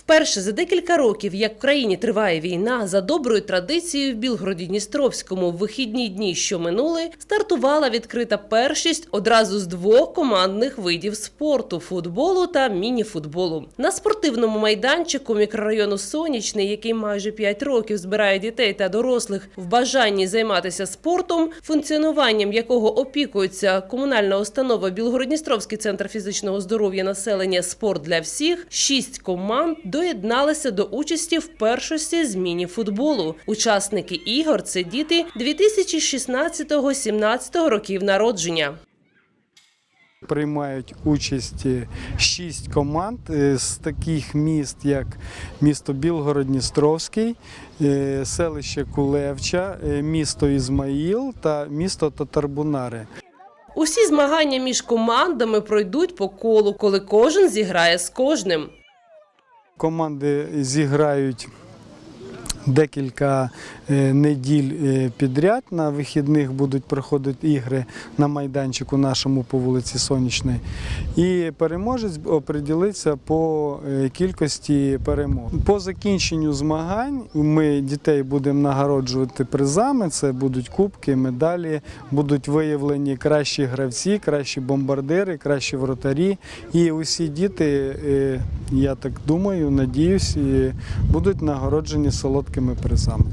Вперше за декілька років, як в країні триває війна, за доброю традицією в Білгороді-Дністровському в вихідні дні, що минули, стартувала відкрита першість одразу з двох командних видів спорту футболу та мініфутболу. На спортивному майданчику мікрорайону Сонячний, який майже 5 років збирає дітей та дорослих в бажанні займатися спортом, функціонуванням якого опікується комунальна установа Білгородністровський центр фізичного здоров'я населення Спорт для всіх. Шість команд доєдналися до участі в першості з міні-футболу. Учасники ігор це діти 2016-17 років народження. Приймають участь е, шість команд е, з таких міст, як місто Білгород-Дністровський, е, селище Кулевча, місто Ізмаїл та місто Татарбунари. Усі змагання між командами пройдуть по колу, коли кожен зіграє з кожним. Команди зіграють декілька е, неділь е, підряд. На вихідних будуть проходити ігри на майданчику нашому по вулиці Сонячної. І переможець оприділиться по е, кількості перемог. По закінченню змагань ми дітей будемо нагороджувати призами. Це будуть кубки, медалі, будуть виявлені кращі гравці, кращі бомбардири, кращі вратарі. І усі діти, я так думаю, надіюсь, будуть нагороджені солодкими призами.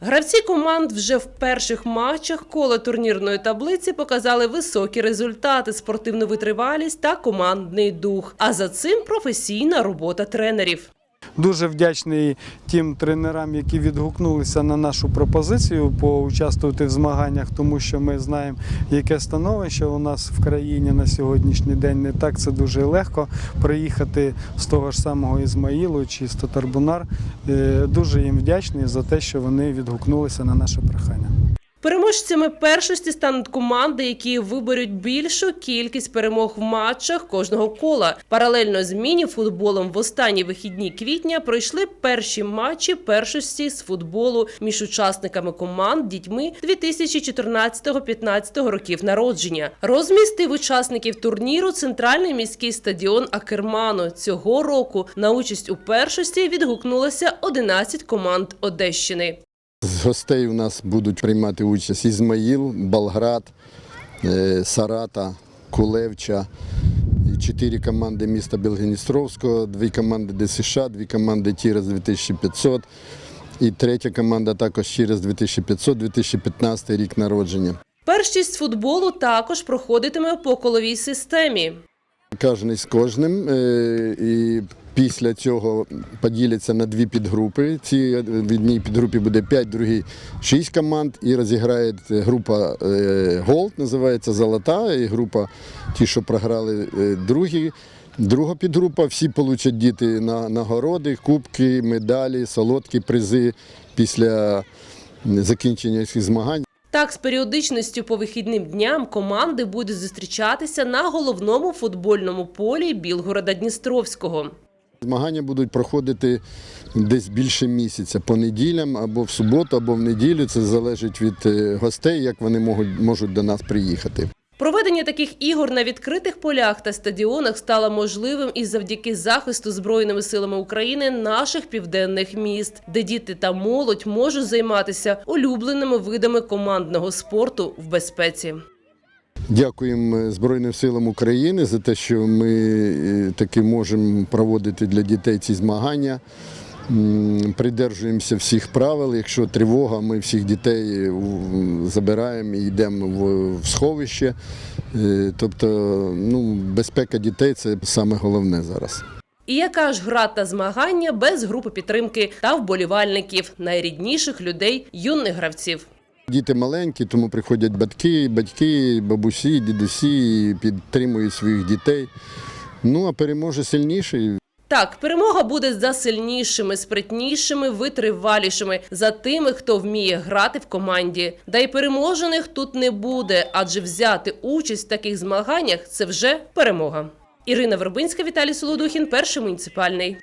Гравці команд вже в перших матчах кола турнірної таблиці показали високі результати, спортивну витривалість та командний дух. А за цим професійна робота тренерів. Дуже вдячний тим тренерам, які відгукнулися на нашу пропозицію поучаствувати в змаганнях, тому що ми знаємо, яке становище у нас в країні на сьогоднішній день. Не так це дуже легко приїхати з того ж самого Ізмаїлу чи з Татарбунар. Е, Дуже їм вдячний за те, що вони відгукнулися на наше прохання. Переможцями першості стануть команди, які виберуть більшу кількість перемог в матчах кожного кола. Паралельно з міні-футболом в останні вихідні квітня пройшли перші матчі першості з футболу між учасниками команд дітьми 2014-15 років народження. Розмістив учасників турніру центральний міський стадіон Акерману. Цього року на участь у першості відгукнулося 11 команд Одещини. З гостей у нас будуть приймати участь Ізмаїл, Болград, е, Сарата, Кулевча, чотири команди міста Білгеністровського, дві команди ДСШ, дві команди Тірес 2500 і третя команда також Тірес 2500, 2015 рік народження. Першість футболу також проходитиме по коловій системі. Кожен з кожним. е, І після цього поділяться на дві підгрупи. Ці в одній підгрупі буде 5, в другій 6 команд. І розіграє група е, Голд, називається Золота, і група ті, що програли е, другі. Друга підгрупа, всі получать діти на нагороди, кубки, медалі, солодкі призи після закінчення цих змагань. Так, з періодичністю по вихідним дням команди будуть зустрічатися на головному футбольному полі Білгорода Дністровського. Змагання будуть проходити десь більше місяця по неділям або в суботу, або в неділю. Це залежить від е, гостей, як вони можуть, можуть до нас приїхати. Проведення таких ігор на відкритих полях та стадіонах стало можливим і завдяки захисту Збройними силами України наших південних міст, де діти та молодь можуть займатися улюбленими видами командного спорту в безпеці. Дякуємо Збройним силам України за те, що ми е, таки можемо проводити для дітей ці змагання. Придержуємося всіх правил. Якщо тривога, ми всіх дітей е, забираємо і йдемо в, сховище. Е, Тобто, ну, безпека дітей це саме головне зараз. І яка ж гра та змагання без групи підтримки та вболівальників, найрідніших людей, юних гравців. Діти маленькі, тому приходять батьки, батьки, бабусі, дідусі підтримують своїх дітей. Ну а переможе сильніший. Так, перемога буде за сильнішими, спритнішими, витривалішими, за тими, хто вміє грати в команді. Да й переможених тут не буде, адже взяти участь в таких змаганнях це вже перемога. Ірина Вербинська, Віталій Солодухін, перший муніципальний.